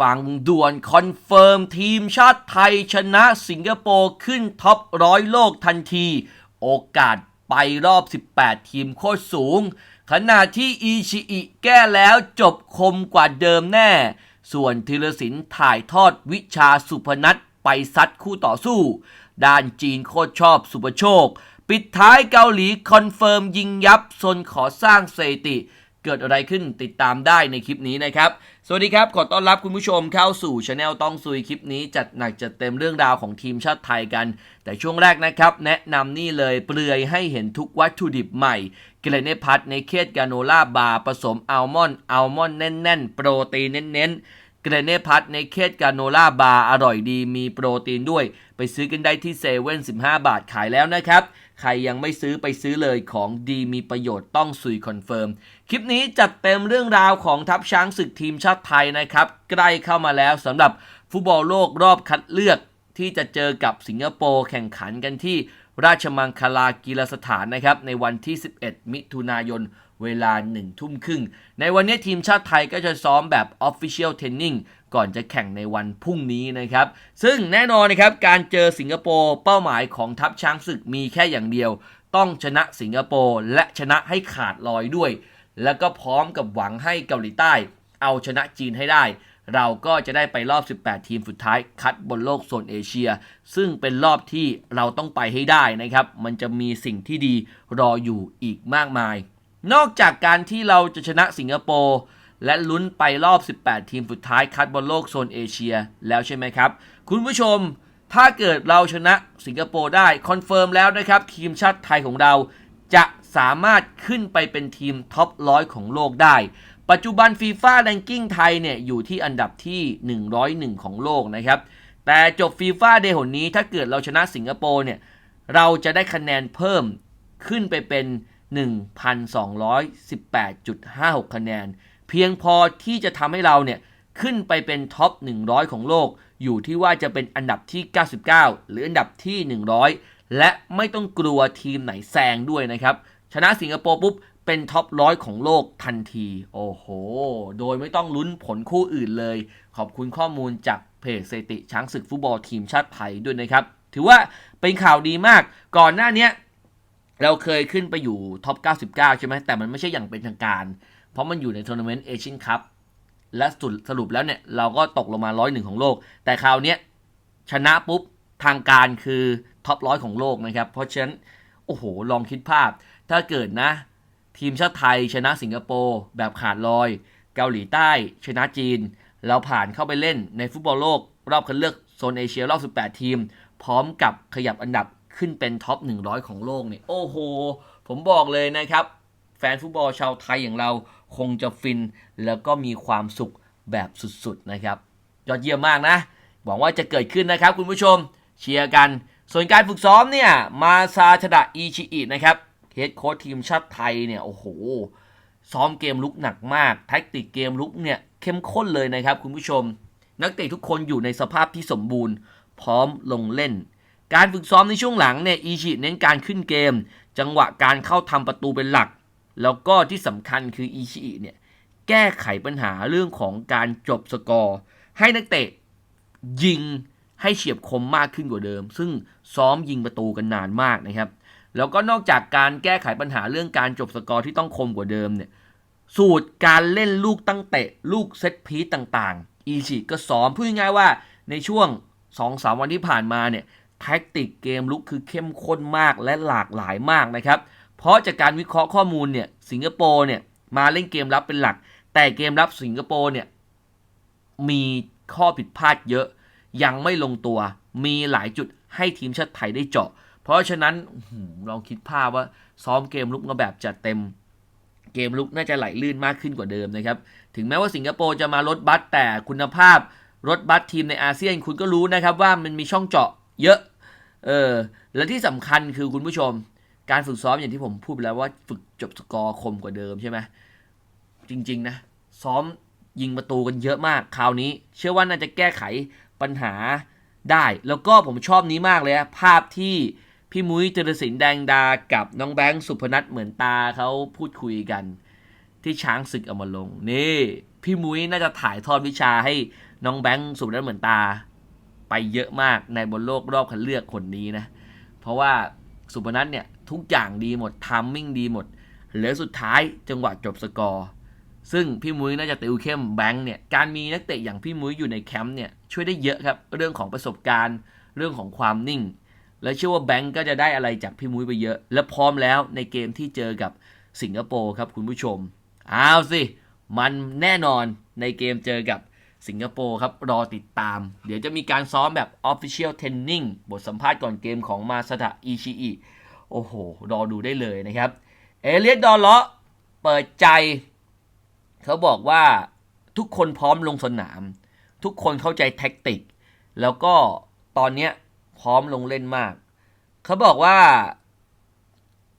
ฟังด่วนคอนเฟิร์มทีมชาติไทยชนะสิงคโปร์ขึ้นท็อปร้อยโลกทันที โอกาสไปรอบ 18 ทีมโคตรสูง ขณะที่อีชิอิแก้แล้วจบคมกว่าเดิมแน่ ส่วนธีรศิลป์ถ่ายทอดวิชาสุพนัทไปซัดคู่ต่อสู้ ด้านจีนโคตรชอบสุปโชค ปิดท้ายเกาหลีคอนเฟิร์มยิงยับซนขอสร้างสถิติ เกิดอะไรขึ้นติดตามได้ในคลิปนี้นะครับ สวัสดีครับ ขอต้อนรับคุณผู้ชมเข้าสู่ช anel ต้องซุยคลิปนี้จัดหนักจัดเต็มเรื่องราวของทีมชาติไทยกัน แต่ช่วงแรกนะครับ แนะนำนี่เลยเปลือยให้เห็นทุกวัตถุดิบใหม่เกรเนพัทในเคดกาโนล่าบาร์ผสมอัลมอนด์อัลมอนด์แน่นๆ โปรตีนเน้นๆเกรเนพัทในเคดกาโนล่าบาร์อร่อยดีมีโปรตีนด้วย ไปซื้อกันได้ที่เซเว่น15บาทขายแล้วนะครับ ใครยังไม่ซื้อไปซื้อเลยของดีมีประโยชน์ต้องซุยคอนเฟิร์ม คลิปนี้จัดเต็มเรื่องราวของทัพช้างศึกทีมชาติไทยนะครับ ใกล้เข้ามาแล้วสำหรับฟุตบอลโลกรอบคัดเลือกที่จะเจอกับสิงคโปร์แข่งขันกันที่ราชมังคลากีฬาสถานนะครับ ในวันที่ 11 มิถุนายนเวลา 1 ทุ่มครึ่ง ในวันนี้ทีมชาติไทยก็จะซ้อมแบบ Official Training ก่อนจะแข่งในวันพรุ่งนี้นะครับ ซึ่งแน่นอนนะครับ การเจอสิงคโปร์เป้าหมายของทัพช้างศึกมีแค่อย่างเดียว ต้องชนะสิงคโปร์และชนะให้ขาดลอยด้วย แล้วก็พร้อมกับหวังให้เกาหลีใต้ เอาชนะจีนให้ได้ เราก็จะได้ไปรอบ 18 ทีมสุดท้ายคัดบนโลกโซนเอเชีย ซึ่งเป็นรอบที่เราต้องไปให้ได้นะครับ มันจะมีสิ่งที่ดีรออยู่อีกมากมาย นอกจากการที่เราจะชนะสิงคโปร์และลุ้นไปรอบ 18 ทีมสุดท้ายคัดบอลโลกโซนเอเชียแล้วใช่ไหมครับ คุณผู้ชม ถ้าเกิดเราชนะสิงคโปร์ได้คอนเฟิร์มแล้วนะครับ ทีมชาติไทยของเราจะ สามารถขึ้นไปเป็นทีมท็อปร้อยของโลกได้ ปัจจุบันฟีฟ่าแรงกิ้งไทยเนี่ยอยู่ที่อันดับที่ 101 ของโลกนะครับ แต่จบฟีฟ่าเดย์หนนี้ถ้าเกิดเราชนะสิงคโปร์เนี่ยเราจะได้คะแนนเพิ่มขึ้นไปเป็น 1,218.56 คะแนน เพียงพอที่จะทำให้เราเนี่ยขึ้นไปเป็นท็อป 100 ของโลก อยู่ที่ว่าจะเป็นอันดับที่ 99 หรืออันดับที่ 100 และไม่ต้องกลัวทีมไหนแซงด้วยนะครับ ชนะสิงคโปร์ปุ๊บ เป็นท็อปร้อยของโลกทันที โอ้โห โดยไม่ต้องลุ้นผลคู่อื่นเลย ขอบคุณข้อมูลจากเพจสถิติช้างศึกฟุตบอลทีมชาติไทยด้วยนะครับ ถือว่าเป็นข่าวดีมาก ก่อนหน้านี้เราเคยขึ้นไปอยู่ท็อป 99 ใช่ไหม แต่มันไม่ใช่อย่างเป็นทางการ เพราะมันอยู่ในทัวร์นาเมนต์เอเชียนคัพ และสุดสรุปแล้วเนี่ย เราก็ตกลงมาร้อยหนึ่งของโลก แต่คราวนี้ชนะปุ๊บทางการคือท็อปร้อยของโลกนะครับ เพราะฉะนั้น โอ้โห ลองคิดภาพ ถ้าเกิดนะ ทีมชาติไทยชนะสิงคโปร์แบบขาดลอย เกาหลีใต้ชนะจีน เราผ่านเข้าไปเล่นในฟุตบอลโลก รอบคัดเลือกโซนเอเชียรอบ 18 ทีม พร้อมกับขยับอันดับขึ้นเป็นท็อป 100 ของโลกเนี่ยโอ้โห ผมบอกเลยนะครับ แฟนฟุตบอลชาวไทยอย่างเราคงจะฟินแล้วก็มีความสุขแบบสุดๆนะครับ ยอดเยี่ยมมากนะ หวังว่าจะเกิดขึ้นนะครับคุณผู้ชมเชียร์กัน ส่วนการฝึกซ้อมเนี่ย มาซาชดะอิชิอินะครับ เฮดโค้ชทีมชาติไทยเนี่ยโอ้โหซ้อมเกมลุกหนักมากแท็กติกเกมลุกเนี่ยเข้มข้นเลยนะครับคุณผู้ชม นักเตะทุกคนอยู่ในสภาพที่สมบูรณ์ พร้อมลงเล่น การฝึกซ้อมในช่วงหลังเนี่ยอิชิเน้นการขึ้นเกม จังหวะการเข้าทำประตูเป็นหลัก แล้วก็ที่สำคัญคืออิชิเนี่ยแก้ไขปัญหาเรื่องของการจบสกอร์ ให้นักเตะยิงให้เฉียบคมมากขึ้นกว่าเดิม ซึ่งซ้อมยิงประตูกันนานมากนะครับ แล้วก็นอกจากการแก้ไขปัญหาเรื่องการจบสกอร์ที่ต้องคมกว่าเดิมเนี่ย สูตรการเล่นลูกตั้งเตะ ลูกเซตพีซต่างๆ อีชิก็ซ้อมพูดง่ายๆว่าในช่วง 2-3 วันที่ผ่านมาเนี่ยแท็กติกเกมลุกคือเข้มข้นมากและหลากหลายมากนะครับ เพราะจากการวิเคราะห์ข้อมูลเนี่ยสิงคโปร์เนี่ยมาเล่นเกมรับเป็นหลัก แต่เกมรับสิงคโปร์เนี่ยมีข้อผิดพลาดเยอะ ยังไม่ลงตัว มีหลายจุดให้ทีมชาติไทยได้เจาะ เพราะฉะนั้นอลองคิดภาพว่าซ้อมเกมลุกมาแบบจัดเต็ม เกมลุกน่าจะไหลลื่นมากขึ้นกว่าเดิมนะครับ ถึงแม้ว่าสิงคโปร์จะมารถบัสแต่คุณภาพรถบัสทีมในอาเซียนคุณก็รู้นะครับว่ามันมีช่องเจาะเยอะ เออ และที่สำคัญคือคุณผู้ชม การฝึกซ้อมอย่างที่ผมพูดไปแล้วว่าฝึกจบสกอร์คมกว่าเดิมใช่ไหมจริง ๆ นะ ซ้อมยิงประตูกันเยอะมาก คราวนี้ เชื่อว่าน่าจะแก้ไขปัญหาได้ แล้วก็ผมชอบนี้มากเลยอะภาพที่ พี่มุ้ยเจริญศิลป์แดงดากับน้องแบงค์สุพนัทเหมือนตาเขาพูดคุยกัน ที่ช้างศึกเอามาลง นี่ พี่มุ้ยน่าจะถ่ายทอดวิชาให้น้องแบงค์สุพนัทเหมือนตา ไปเยอะมากในบนโลกรอบคัดเลือกคนนี้นะ เพราะว่าสุพนัทเนี่ยทุกอย่างดีหมดทามมิ่งดีหมดเหลือสุดท้ายจังหวะจบสกอร์ซึ่งพี่มุ้ยน่าจะติวเข้มแบงค์เนี่ยการมีนักเตะอย่างพี่มุ้ยอยู่ในแคมป์เนี่ยช่วยได้เยอะครับ เรื่องของประสบการณ์ เรื่องของความนิ่ง และเชื่อว่าแบงค์ก็จะได้อะไรจากพี่มุ้ยไปเยอะ และพร้อมแล้วในเกมที่เจอกับสิงคโปร์ครับคุณผู้ชมเอาสิมันแน่นอนในเกมเจอกับสิงคโปร์ครับรอติดตาม เดี๋ยวจะมีการซ้อมแบบ Official Training บทสัมภาษณ์ก่อนเกมของมาสตะอิชิอิโอ้โห รอดูได้เลยนะครับ เอเลียดดอลเลาะเปิดใจ เขาบอกว่าทุกคนพร้อมลงสนาม ทุกคนเข้าใจแท็กติก แล้วก็ตอนเนี้ย พร้อมลงเล่นมาก เขาบอกว่า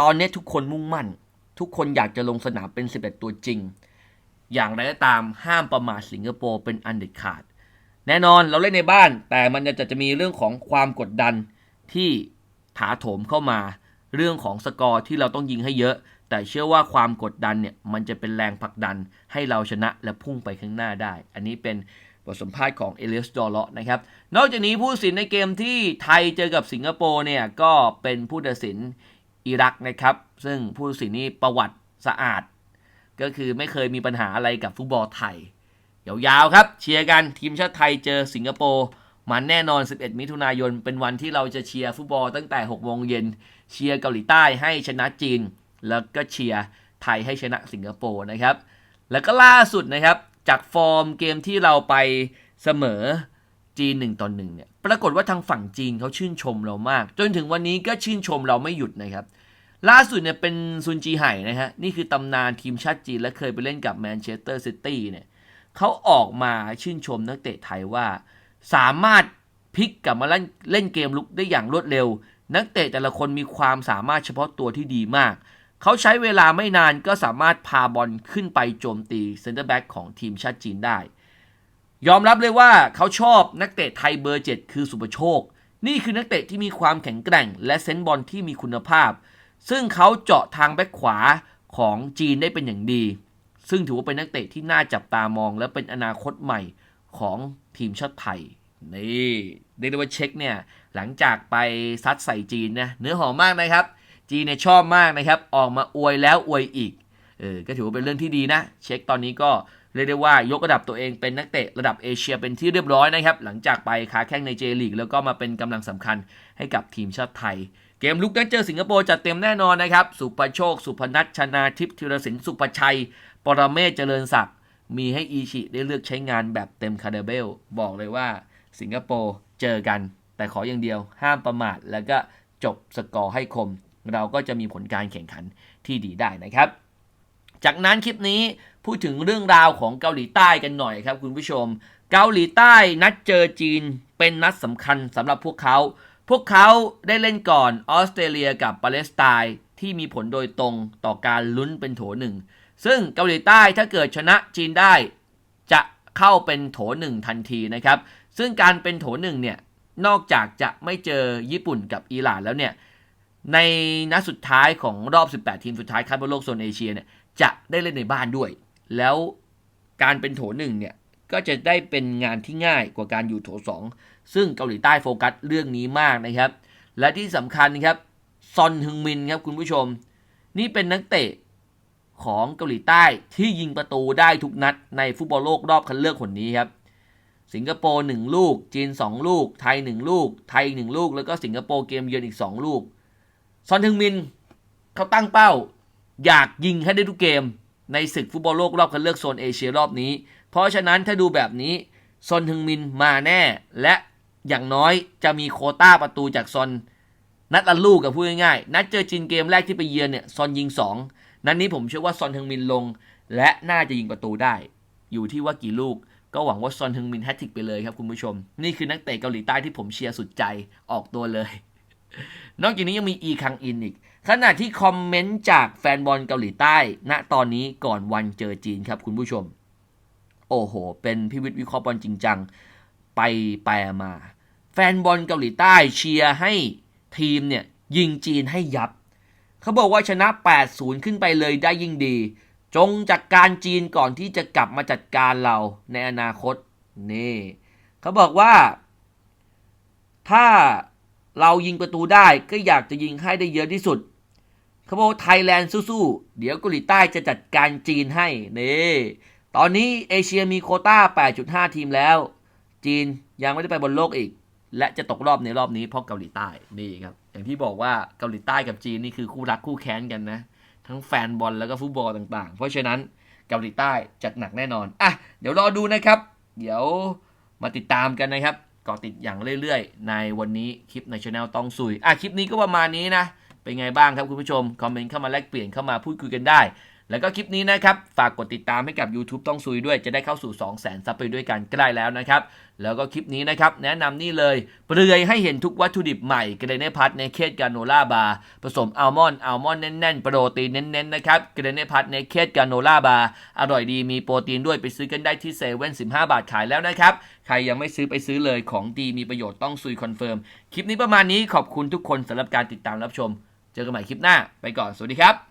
ตอนนี้ทุกคนมุ่งมั่น ทุกคนอยากจะลงสนามเป็น 11 ตัวจริง อย่างไรก็ตามห้ามประมาทสิงคโปร์เป็นอันเด็ดขาด แน่นอนเราเล่นในบ้าน แต่มันจะจะมีเรื่องของความกดดันที่ถาโถมเข้ามา เรื่องของสกอร์ที่เราต้องยิงให้เยอะ แต่เชื่อว่าความกดดันเนี่ยมันจะเป็นแรงผลักดันให้เราชนะและพุ่งไปข้างหน้าได้ อันนี้เป็น บทสัมภาษณ์ของเอเลียสดอลเลาะนะครับ นอกจากนี้ผู้ตัดสินในเกมที่ไทยเจอกับสิงคโปร์เนี่ยก็เป็นผู้ตัดสินอิรักนะครับ ซึ่งผู้ตัดสินนี้ประวัติสะอาด ก็คือไม่เคยมีปัญหาอะไรกับฟุตบอลไทยยาวๆครับ เชียร์กันทีมชาติไทยเจอสิงคโปร์มันแน่นอน 11 มิถุนายน เป็นวันที่เราจะเชียร์ฟุตบอลตั้งแต่6โมงเย็นเชียร์เกาหลีใต้ให้ชนะจีน แล้วก็เชียร์ไทยให้ชนะสิงคโปร์นะครับ แล้วก็ล่าสุดนะครับ จากฟอร์มเกมที่เราไปเสมอจีน1ต่อ1เนี่ยปรากฏว่าทางฝั่งจีนเขาชื่นชมเรามาก จนถึงวันนี้ก็ชื่นชมเราไม่หยุดนะครับ ล่าสุดเนี่ยเป็นซุนจีไห่นะฮะ นี่คือตำนานทีมชาติจีนและเคยไปเล่นกับแมนเชสเตอร์ซิตี้เนี่ยเขาออกมาชื่นชมนักเตะไทยว่า สามารถพลิกกลับมาเล่นเล่นเกมลุกได้อย่างรวดเร็ว นักเตะแต่ละคนมีความสามารถเฉพาะตัวที่ดีมาก เขาใช้เวลาไม่นานก็สามารถพาบอลขึ้นไปโจมตีเซนเตอร์แบ็กของทีมชาติจีนได้ ยอมรับเลยว่าเขาชอบนักเตะไทยเบอร์7คือสุปโชค นี่คือนักเตะที่มีความแข็งแกร่ง และเซนส์บอลที่มีคุณภาพ ซึ่งเขาเจาะทางแบ็กขวาของจีนได้เป็นอย่างดี ซึ่งถือว่าเป็นนักเตะที่น่าจับตามอง และเป็นอนาคตใหม่ของทีมชาติไทยนี่เรียกได้ว่าเช็คเนี่ยหลังจากไปซัดใส่จีนนะเนื้อหอมมากนะครับ จีเนี่ยชอบมากนะครับ ออกมาอวยแล้วอวยอีก เออ ก็ถือว่าเป็นเรื่องที่ดีนะ เช็คตอนนี้ก็เรียกได้ว่ายกระดับตัวเองเป็นนักเตะระดับเอเชียเป็นที่เรียบร้อยนะครับ หลังจากไปค้าแข้งในเจลีกแล้วก็มาเป็นกำลังสำคัญให้กับทีมชาติไทย เกมลุกนั้นเจอสิงคโปร์จัดเต็มแน่นอนนะครับ สุภโชค สุพนัทชนาทิพย์ธีรศิลป์สุภชัย ปรเมศเจริญศักดิ์มีให้อีชิได้เลือกใช้งานแบบเต็มคาราเบล บอกเลยว่าสิงคโปร์เจอกัน แต่ขออย่างเดียวห้ามประมาทแล้วก็จบสกอร์ให้คม เราก็จะมีผลการแข่งขันที่ดีได้นะครับ จากนั้นคลิปนี้พูดถึงเรื่องราวของเกาหลีใต้กันหน่อยครับคุณผู้ชม เกาหลีใต้นัดเจอจีนเป็นนัดสำคัญสำหรับพวกเขา พวกเขาได้เล่นก่อนออสเตรเลียกับปาเลสไตน์ที่มีผลโดยตรงต่อการลุ้นเป็นโถหนึ่ง ซึ่งเกาหลีใต้ถ้าเกิดชนะจีนได้ จะเข้าเป็นโถหนึ่งทันทีนะครับ ซึ่งการเป็นโถหนึ่งเนี่ยนอกจากจะไม่เจอญี่ปุ่นกับอิหร่านแล้วเนี่ย ในนัดสุดท้ายของรอบ 18 ทีมสุดท้ายคัดบอลโลกโซนเอเชียเนี่ยจะได้เล่นในบ้านด้วย แล้วการเป็นโถหนึ่งเนี่ยก็จะได้เป็นงานที่ง่ายกว่าการอยู่โถสองซึ่งเกาหลีใต้โฟกัสเรื่องนี้มากนะครับ และที่สำคัญครับซอนฮึงมินครับคุณผู้ชม นี่เป็นนักเตะของเกาหลีใต้ที่ยิงประตูได้ทุกนัดในฟุตบอลโลกรอบคัดเลือกคนนี้ครับสิงคโปร์หนึ่งลูก จีน 2 ลูก ไทย 1 ลูก ไทย1ลูก แล้วก็สิงคโปร์เกมเยือนอีก 2 ลูก ซอนทึงมินเขาตั้งเป้า อยากยิงให้ได้ทุกเกม ในศึกฟุตบอลโลกรอบคัดเลือกโซนเอเชียรอบนี้ เพราะฉะนั้นถ้าดูแบบนี้ซอนทึงมินมาแน่ และอย่างน้อยจะมีโคต้าประตูจากซอนนัดละลูกกับพูดง่ายๆ นัดเจอจีนเกมแรกที่ไปเยือนเนี่ยซอนยิง 2 นัดนี้ผมเชื่อว่าซอนทึงมินลง และน่าจะยิงประตูได้ อยู่ที่ว่ากี่ลูก ก็หวังว่าซอนทึงมินแฮตทริกไปเลยครับคุณผู้ชม นี่คือนักเตะเกาหลีใต้ที่ผมเชียร์สุดใจออกตัวเลย นอกจากนี้ยังมีอีคังอินอีก ขณะที่คอมเมนต์จากแฟนบอลเกาหลีใต้ ณตอนนี้ก่อนวันเจอจีนครับคุณผู้ชม โอ้โห เป็นพิวิทย์วิเคราะห์บอลจริงจัง ไปแปลมา แฟนบอลเกาหลีใต้เชียร์ให้ทีมเนี่ยยิงจีนให้ยับ เขาบอกว่าชนะ 8-0 ขึ้นไปเลยได้ยิ่งดี จงจัดการจีนก่อนที่จะกลับมาจัดการเราในอนาคตนี่เขาบอกว่า ถ้า เรายิงประตูได้ก็อยากจะยิงให้ได้เยอะที่สุดเขาบอกไทยแลนด์สู้ๆ เดี๋ยวเกาหลีใต้จะจัดการจีนให้นี่ตอนนี้เอเชียมีโคต้า 8.5 ทีมแล้ว จีนยังไม่ได้ไปบนโลกอีก และจะตกรอบในรอบนี้เพราะเกาหลีใต้นี่ครับ อย่างที่บอกว่าเกาหลีใต้กับจีนนี่คือคู่รักคู่แค้นกันนะ ทั้งแฟนบอลแล้วก็ฟุตบอลต่างๆ เพราะฉะนั้นเกาหลีใต้จัดหนักแน่นอนอะเดี๋ยวรอดูนะครับ เดี๋ยวมาติดตามกันนะครับ กาะติดอย่างเรื่อยๆ ในวันนี้คลิปในช anel ต้องซุยอะคลิปนี้ก็ประมาณนี้นะ เป็นไงบ้างครับคุณผู้ชม คอมเมนต์เข้ามาแลกเปลี่ยนเข้ามาพูดคุยกันได้ แล้วก็คลิปนี้นะครับ ฝากกดติดตามให้กับ YouTube ต้องซุยด้วยจะได้เข้าสู่ 2 0 0 0 0 0ซับไปด้วยกันใกล้แล้วนะครับ แล้วก็คลิปนี้นะครับ แนะนำนี่เลย เปลือยให้เห็นทุกวัตถุดิบใหม่เกรเนพัทในเคสกาโนล่าบาร์ผสมอัลมอนด์อัลมอนด์แน่นๆ โปรตีนเน้นๆนะครับเกรเนพัทในเคสกาโนล่าบาร์อร่อยดีมีโปรตีนด้วยไปซื้อกันได้ที่เซเว่น15บาทขายแล้วนะครับใครยังไม่ซื้อไปซื้อเลยของดีมีประโยชน์ต้องซุยคอนเฟิร์มคลิปนี้ประมาณนี้ขอบคุณทุกคนสำหรับการติดตามรับชม เจอกันใหม่คลิปหน้าไปก่อนสวัสดีครับ